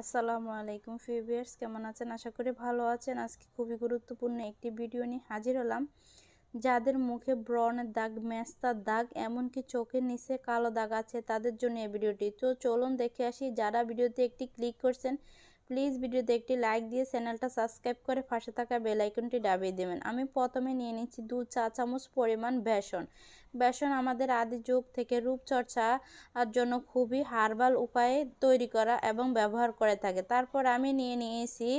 আসসালামু আলাইকুম ফিভিয়ার্স কেমন আছেন? আশা করি ভালো আছেন। আজকে খুবই গুরুত্বপূর্ণ একটি ভিডিও নিয়ে হাজির হলাম। যাদের মুখে ব্রণের দাগ ম্যাস্তার দাগ, এমনকি চোখের নিচে কালো দাগ আছে, তাদের জন্য এই ভিডিওটি। তো চলুন দেখে আসি, যারা ভিডিওতে একটি ক্লিক করছেন প্লিজ ভিডিওতে একটি লাইক দিয়ে চ্যানেলটা সাবস্ক্রাইব করে পাশে থাকা বেল দাবিয়ে দেবেন। আমি প্রথমে নিয়ে নিচ্ছি দু চা চামচ পরিমাণ বেসন। বেসন আমাদের আদি যুগ থেকে রূপচর্চার জন্য খুবই হার্বাল উপায়ে তৈরি করা এবং ব্যবহার করে থাকে। তারপর আমি নিয়ে নিয়েছি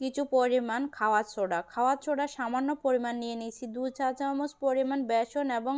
কিছু পরিমাণ খাওয়ার সোডা খাওয়ার সোডা সামান্য পরিমাণ নিয়ে নিয়েছি। দু চা চামচ পরিমাণ বেসন এবং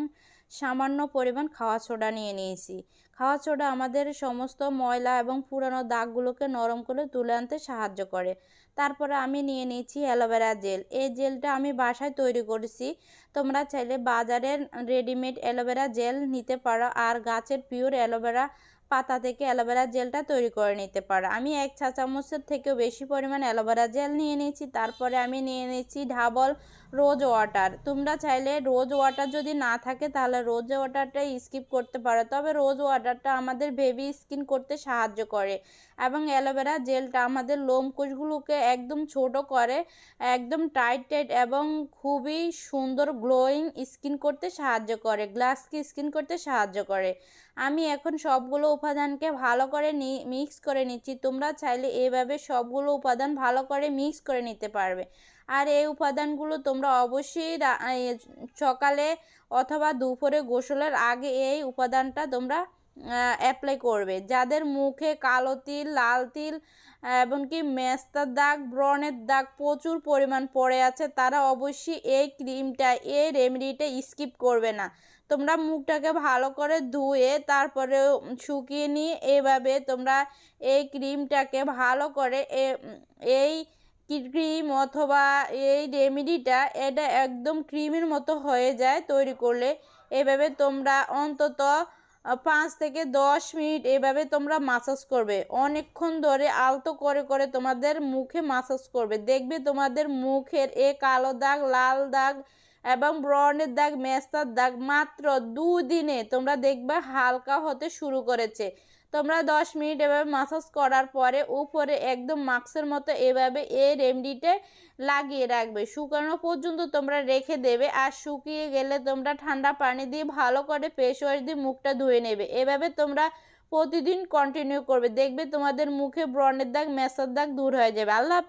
সামান্য পরিমাণ খাওয়া সোডা নিয়ে নিয়েছি। খাওয়া সোডা আমাদের সমস্ত ময়লা এবং পুরানো দাগগুলোকে নরম করে তুলে আনতে সাহায্য করে। তারপরে আমি নিয়ে নিয়েছি অ্যালোভেরা জেল। এই জেলটা আমি বাসায় তৈরি করেছি। তোমরা চাইলে বাজারের রেডিমেড অ্যালোভেরা জেল নিতে পারো আর গাছের পিওর অ্যালোভেরা পাতা থেকে অ্যালোভেরা জেলটা তৈরি করে নিতে পারো। আমি এক চা চামচের থেকেও বেশি পরিমাণ অ্যালোভেরা জেল নিয়ে নিয়েছি। তারপরে আমি নিয়ে নিয়েছি ঢাবল রোজ ওয়াটার। তোমরা চাইলে রোজ ওয়াটার যদি না থাকে তাহলে রোজ ওয়াটারটাই স্কিপ করতে পারো। তবে রোজ ওয়াটারটা আমাদের বেবি স্কিন করতে সাহায্য করে এবং অ্যালোভেরা জেলটা আমাদের লোমকূশগুলোকে একদম ছোট করে, একদম টাইট টাইট এবং খুবই সুন্দর গ্লোয়িং স্কিন করতে সাহায্য করে গ্লাসকে স্কিন করতে সাহায্য করে। আমি এখন সবগুলো উপাদানকে ভালো করে মিক্স করে নিচ্ছি। তোমরা চাইলে এভাবে সবগুলো উপাদান ভালো করে মিক্স করে নিতে পারবে। আর এই উপাদানগুলো তোমরা অবশ্যই সকালে অথবা দুপুরে গোসলের আগে এই উপাদানটা তোমরা অ্যাপ্লাই করবে। যাদের মুখে কালো তিল, লাল তিল, এমনকি মেস্তার দাগ, ব্রণের দাগ প্রচুর পরিমাণ পড়ে আছে, তারা অবশ্যই এই ক্রিমটা, এই রেমেডিটা স্কিপ করবে না। তোমরা মুখটাকে ভালো করে ধুয়ে তারপরে শুকিয়ে নিয়ে এভাবে তোমরা এই ক্রিমটাকে ভালো করে এই ক্রিম অথবা এই রেমেডিটা এটা একদম ক্রিমের মতো হয়ে যায় তৈরি করলে। এভাবে তোমরা অন্তত পাঁচ থেকে দশ মিনিট এভাবে তোমরা মাসাজ করবে। অনেকক্ষণ ধরে আলতো করে করে তোমাদের মুখে মাসাজ করবে। দেখবে তোমাদের মুখের এ কালো দাগ, লাল দাগ এবং ব্রণের দাগ, মেস্তার দাগ মাত্র দুদিনে তোমরা দেখবে হালকা হতে শুরু করেছে। তোমরা দশ মিনিট এভাবে মাসাজ করার পরে উপরে একদম মাস্কের মতো এভাবে এই রেমডিতে লাগিয়ে রাখবে। শুকানো পর্যন্ত তোমরা রেখে দেবে আর শুকিয়ে গেলে তোমরা ঠান্ডা পানি দিয়ে ভালো করে ফেস ওয়াশ দিয়ে মুখটা ধুয়ে নেবে। এভাবে তোমরা প্রতিদিন কন্টিনিউ করবে। দেখবে তোমাদের মুখে ব্রণের দাগ মেসার দাগ দূর হয়ে যাবে। আল্লাহ